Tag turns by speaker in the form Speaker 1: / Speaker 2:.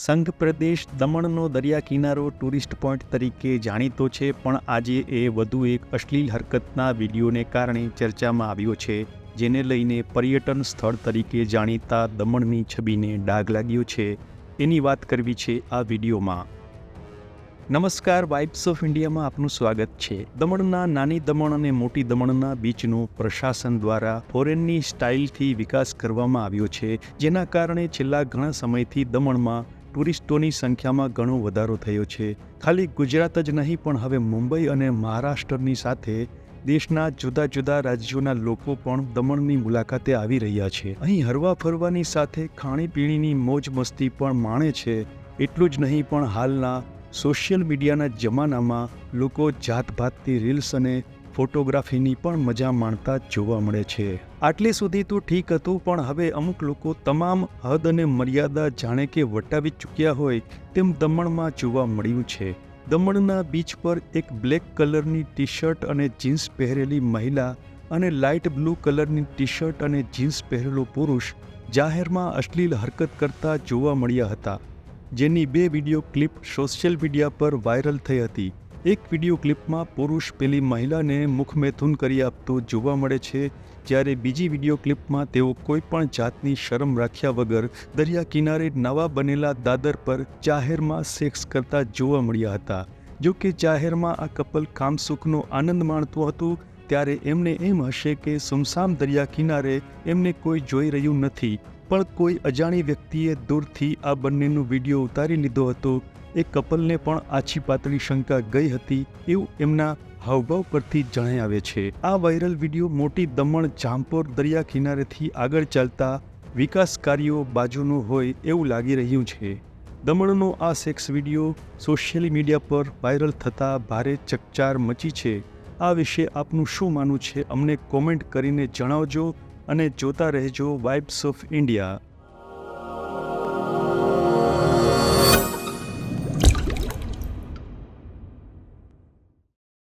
Speaker 1: સંઘ પ્રદેશ દમણનો દરિયા કિનારો ટુરિસ્ટ પોઈન્ટ તરીકે જાણીતો છે, પણ આજે એ વધુ એક અશ્લીલ હરકતના વિડીયોને કારણે ચર્ચામાં આવ્યો છે, જેને લઈને પર્યટન સ્થળ તરીકે જાણીતા દમણની છબીને ડાઘ લાગ્યો છે. એની વાત કરવી છે આ વિડીયોમાં. નમસ્કાર, વાઇબ્સ ઓફ ઇન્ડિયામાં આપનું સ્વાગત છે. દમણના નાની દમણ અને મોટી દમણના બીચનું પ્રશાસન દ્વારા ફોરેનની સ્ટાઇલથી વિકાસ કરવામાં આવ્યો છે, જેના કારણે છેલ્લા ઘણા સમયથી દમણમાં ટુરિસ્ટોની સંખ્યામાં ઘણો વધારો થયો છે. ખાલી ગુજરાત જ નહીં, પણ હવે મુંબઈ અને મહારાષ્ટ્રની સાથે દેશના જુદા જુદા રાજ્યોના લોકો પણ દમણની મુલાકાતે આવી રહ્યા છે. અહીં હરવા ફરવાની સાથે ખાણીપીણીની મોજ મસ્તી પણ માણે છે. એટલું જ નહીં, પણ હાલના સોશિયલ મીડિયાના જમાનામાં લોકો જાતભાતની રીલ્સ અને ફોટોગ્રાફીની પણ મજા માણતા જોવા મળે છે. આટલી સુધી તો ઠીક હતું, પણ હવે અમુક લોકો તમામ હદ અને મર્યાદા જાણે કે વટાવી ચૂક્યા હોય તેમ દમણમાં જોવા મળ્યું છે. દમણના બીચ પર એક બ્લેક કલરની ટી શર્ટ અને જીન્સ પહેરેલી મહિલા અને લાઇટ બ્લુ કલરની ટી શર્ટ અને જીન્સ પહેરેલો પુરુષ જાહેરમાં અશ્લીલ હરકત કરતા જોવા મળ્યા હતા, જેની બે વીડિયો ક્લિપ સોશિયલ મીડિયા પર વાયરલ થઈ હતી. એક વીડિયો ક્લિપમાં પુરુષ પેલી મહિલાને મુખમેથુન કરી આપતો જોવા મળે છે, જ્યારે બીજી વીડિયો ક્લિપમાં તેઓ કોઈ પણ જાતની શરમ રાખ્યા વગર દરિયા કિનારે નવા બનેલા દાદર પર જાહેરમાં સેક્સ કરતા જોવા મળ્યા હતા. જો કે જાહેરમાં આ કપલ કામસુખનો આનંદ માણતું હતું, ત્યારે એમને એમ હશે કે સુમસામ દરિયા કિનારે એમને કોઈ જોઈ રહ્યું નથી. પણ કોઈ અજાણી વ્યક્તિએ દૂરથી આ બંનેનો વીડિયો ઉતારી લીધો હતો. એ કપલને પણ આછી પાતળી શંકા ગઈ હતી એવું એમના હાવભાવ પરથી જણાઈ આવે છે. આ વાયરલ વીડિયો મોટી દમણ જામપોર દરિયા કિનારેથી આગળ ચાલતા વિકાસ કાર્યો બાજુનો હોય એવું લાગી રહ્યું છે. દમણનો આ સેક્સ વીડિયો સોશિયલ મીડિયા પર વાયરલ થતાં ભારે ચકચાર મચી છે. આ વિશે આપનું શું માનવું છે? અમને કોમેન્ટ કરીને જણાવજો. અને જોતા રહેજો વાઇબ્સ ઓફ ઇન્ડિયા